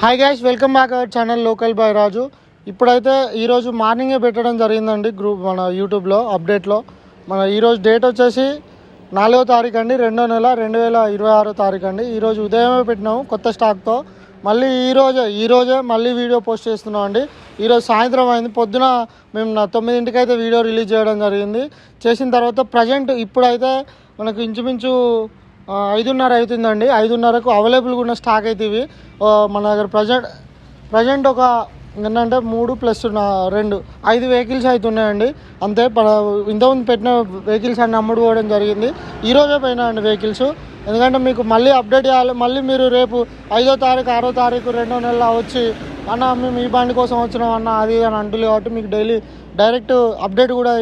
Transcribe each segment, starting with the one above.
Hi guys welcome back our channel local boy Raju ఇప్పుడైతే ఈరోజు మార్నింగే పెట్టడం జరిగిందండి గ్రూప్ మన యూట్యూబ్లో అప్డేట్లో మన ఈరోజు డేట్ వచ్చేసి నాలుగో తారీఖు అండి రెండో నెల రెండు వేల ఇరవై ఆరో తారీఖు అండి. ఈరోజు ఉదయమే పెట్టినాము కొత్త స్టాక్తో మళ్ళీ ఈరోజే ఈరోజే మళ్ళీ వీడియో పోస్ట్ చేస్తున్నాం అండి. ఈరోజు సాయంత్రం అయింది. పొద్దున మేము నా తొమ్మిదింటికి అయితే వీడియో రిలీజ్ చేయడం జరిగింది. చేసిన తర్వాత ప్రజెంట్ ఇప్పుడైతే మనకు ఇంచుమించు ఐదున్నర అవుతుందండి. ఐదున్నరకు అవైలబుల్గా ఉన్న స్టాక్ అయితే ఇవి. మన దగ్గర ప్రజెంట్ ప్రజెంట్ ఒక ఏంటంటే మూడు ప్లస్ నా రెండు ఐదు వెహికల్స్ అయితే ఉన్నాయండి. అంతే ప- ఇంతకుముందు పెట్టిన వెహికల్స్ అన్ని అమ్ముడుకోవడం జరిగింది. ఈరోజే పోయినాయండి వెహికల్స్. ఎందుకంటే మీకు మళ్ళీ అప్డేట్ చేయాలి మళ్ళీ మీరు రేపు ఐదో తారీఖు ఆరో తారీఖు రెండో నెల వచ్చి అన్న మేము ఈ బండి కోసం వచ్చినాం అన్న అది అని అంటుంది కాబట్టి మీకు డైలీ డైరెక్ట్ అప్డేట్ కూడా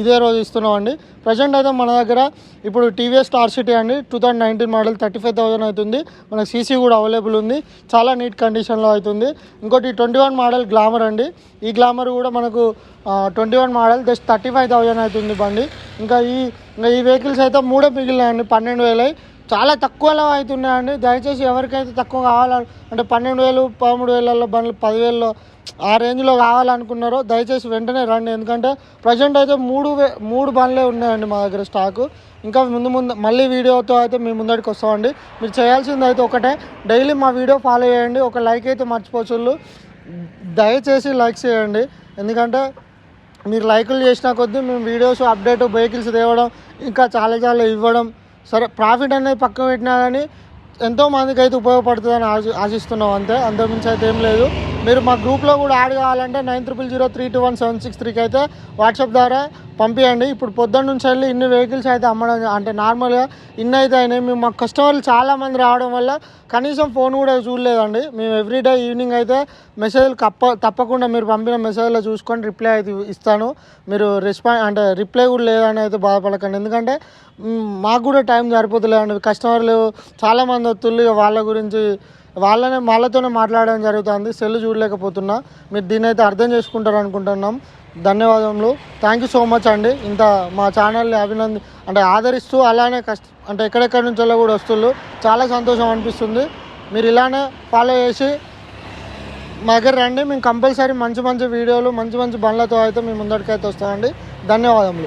ఇదే రోజు ఇస్తున్నాం అండి ప్రజెంట్ అయితే మన దగ్గర ఇప్పుడు టీవీఎస్ స్టార్ సిటీ అండి. Two thousand nineteen model thirty five thousand అవుతుంది. మనకి సీసీ కూడా అవైలబుల్ ఉంది. చాలా నీట్ కండిషన్లో అవుతుంది. ఇంకోటి ట్వంటీ వన్ మోడల్ గ్లామర్ అండి. ఈ గ్లామర్ కూడా మనకు twenty one model just thirty five thousand అవుతుంది బండి. ఇంకా ఈ ఇంకా ఈ వెహికల్స్ అయితే మూడే మిగిలినాయండి. పన్నెండు వేలు చాలా తక్కువలో అవుతున్నాయండి. దయచేసి ఎవరికైతే తక్కువ కావాలని అంటే పన్నెండు వేలు పదమూడు వేలలో బండ్లు పదివేలలో ఆ రేంజ్లో కావాలనుకున్నారో దయచేసి వెంటనే రండి. ఎందుకంటే ప్రజెంట్ అయితే మూడు వే మూడు బండ్లే ఉన్నాయండి మా దగ్గర స్టాకు. ఇంకా ముందు ముందు మళ్ళీ వీడియోతో అయితే మేము ముందడికి వస్తామండి. మీరు చేయాల్సింది అయితే ఒకటే డైలీ మా వీడియో ఫాలో చేయండి. ఒక లైక్ అయితే మర్చిపోచుళ్ళు. దయచేసి లైక్ చేయండి. ఎందుకంటే మీరు లైకులు చేసిన కొద్దీ మేము వీడియోస్ అప్డేట్ వెహికల్స్ తేవడం ఇంకా చాలా చాలా ఇవ్వడం సరే ప్రాఫిట్ అనేది పక్కన పెట్టినా కానీ ఎంతో మందికి అయితే ఉపయోగపడుతుందని ఆశి ఆశిస్తున్నాం అంతే. అంతకుమించి అయితే ఏం లేదు. మీరు మా గ్రూప్లో కూడా యాడ్ కావాలంటే nine triple zero three two one seven six త్రీకి అయితే వాట్సాప్ ద్వారా పంపించండి ఇప్పుడు పొద్దున్న నుంచి వెళ్ళి ఇన్ని వెహికల్స్ అయితే అమ్మడం అంటే నార్మల్గా ఇన్ని అయితే అయినాయి. మేము మా కస్టమర్లు చాలామంది రావడం వల్ల కనీసం ఫోన్ కూడా చూడలేదండి. మేము ఎవ్రీడే ఈవినింగ్ అయితే మెసేజ్లు కప్ప తప్పకుండా మీరు పంపిన మెసేజ్లో చూసుకొని రిప్లై అయితే ఇస్తాను. మీరు రెస్పాండ్ అంటే రిప్లై కూడా లేదని అయితే బాధపడకండి. ఎందుకంటే మాకు కూడా టైం సరిపోతలేదండి. కస్టమర్లు చాలామంది వస్తుళ్ళు వాళ్ళ గురించి వాళ్ళనే వాళ్ళతోనే మాట్లాడడం జరుగుతుంది. సెల్ చూడలేకపోతున్నా. మీరు దీన్ని అయితే అర్థం చేసుకుంటారు అనుకుంటున్నాం. ధన్యవాదములు. థ్యాంక్ యూ సో మచ్ అండి. ఇంత మా ఛానల్ని అభినంది అంటే ఆదరిస్తూ అలానే కష్ట అంటే ఎక్కడెక్కడి నుంచో కూడా వస్తుళ్ళు. చాలా సంతోషం అనిపిస్తుంది. మీరు ఇలానే ఫాలో చేసి మా దగ్గర రండి. మేము కంపల్సరీ మంచి మంచి వీడియోలు మంచి మంచి బండ్లతో అయితే మేము ముందరికైతే వస్తామండి. ధన్యవాదములు.